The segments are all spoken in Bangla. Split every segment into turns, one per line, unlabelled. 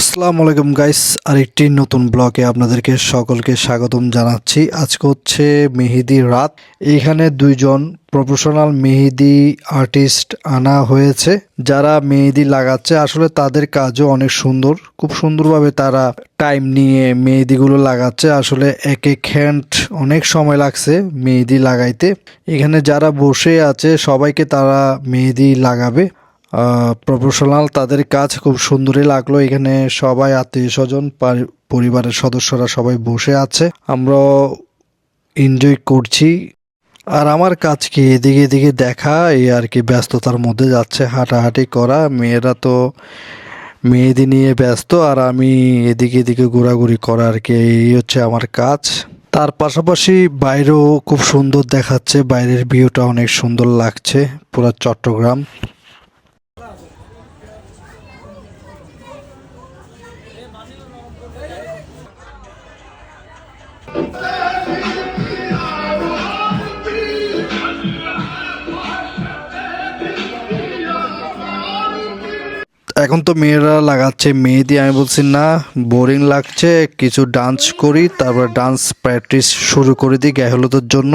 আসসালামু আলাইকুম গাইস, আরেকটি নতুন ব্লগে আপনাদেরকে সকলকে স্বাগতম জানাচ্ছি। আজকে হচ্ছে মেহেদি রাত। এখানে দুইজন প্রফেশনাল মেহেদি আর্টিস্ট আনা হয়েছে, যারা মেহেদি লাগাচ্ছে। আসলে তাদের কাজও অনেক সুন্দর। খুব সুন্দরভাবে তারা টাইম নিয়ে মেহেদিগুলো লাগাচ্ছে। আসলে এক এক হ্যান্ড অনেক সময় লাগছে মেহেদি লাগাইতে। এখানে যারা বসে আছে, সবাইকে তারা মেহেদি লাগাবে। প্রফেশনাল, তাদের কাজ খুব সুন্দরই লাগল। এখানে সবাই আত্মীয় স্বজন পরিবারের সদস্যরা সবাই বসে আছে। আমরা এনজয় করছি। আর আমার কাজ কি? এদিকে এদিকে দেখা, এই আর কি ব্যস্ততার মধ্যে যাচ্ছে, হাঁটাহাঁটি করা। মেয়েরা তো, মেয়েদি নিয়ে ব্যস্ত, আর আমি এদিকে এদিকে ঘোরাঘুরি করা আর কি, এই হচ্ছে আমার কাজ। তার পাশাপাশি বাইরেও খুব সুন্দর দেখাচ্ছে, বাইরের ভিউটা অনেক সুন্দর লাগছে, পুরা চট্টগ্রাম। এখন তো মেয়েরা লাগাচ্ছে মেহেদি আমি বলছি, না বোরিং লাগছে, কিছু ডান্স করি। তারপর ডান্স প্র্যাকটিস শুরু করে দিই, গায়ে জন্য।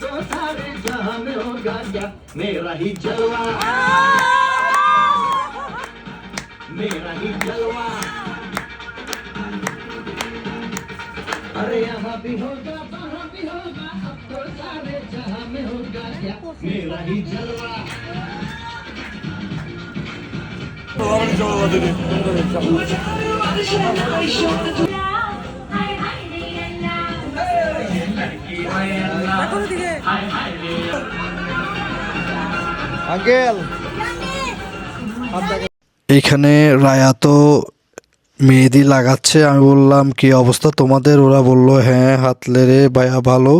तो सारे जहाँ में होगा क्या मेरा ही जलवा मेरा ही जलवा अरे यहाँ भी होगा वहाँ भी होगा अब तो सारे जहाँ में होगा क्या मेरा ही जलवा
আঙ্কেল। এখানে রায়া তো মেহেদি লাগাচ্ছে। আমি বললাম কি অবস্থা তোমাদের? ওরা বলল হ্যাঁ হাতলে রে ভাইয়া ভালো।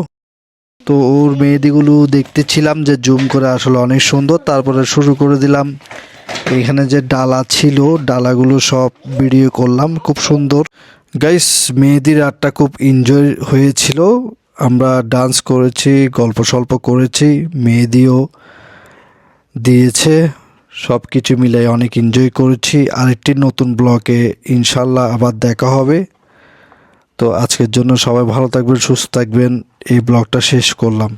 তো ওর মেহেদিগুলো দেখতেছিলাম যে জুম করে আসলে অনেক সুন্দর। তারপরে শুরু করে দিলাম। এখানে যে ডালা ছিল ডালাগুলো সব ভিডিও করলাম। খুব সুন্দর। গাইস মেহেদির আটটা খুব এনজয় হয়েছিল। আমরা ডান্স করেছি, গল্প সল্প করেছি মেয়েদিও দিয়েছে সব কিছু মিলে অনেক এনজয় করেছি আরেকটি নতুন ব্লগে ইনশাল্লাহ আবার দেখা হবে তো আজকের জন্য সবাই ভালো থাকবেন, সুস্থ থাকবেন এই ব্লগটা শেষ করলাম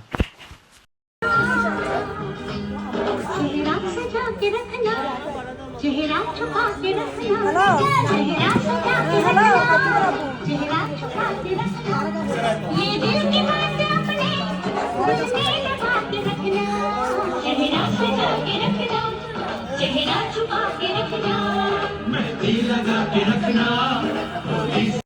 Hello. Hello. चेहरा चुपा के रखना
मृति लगा के रखना।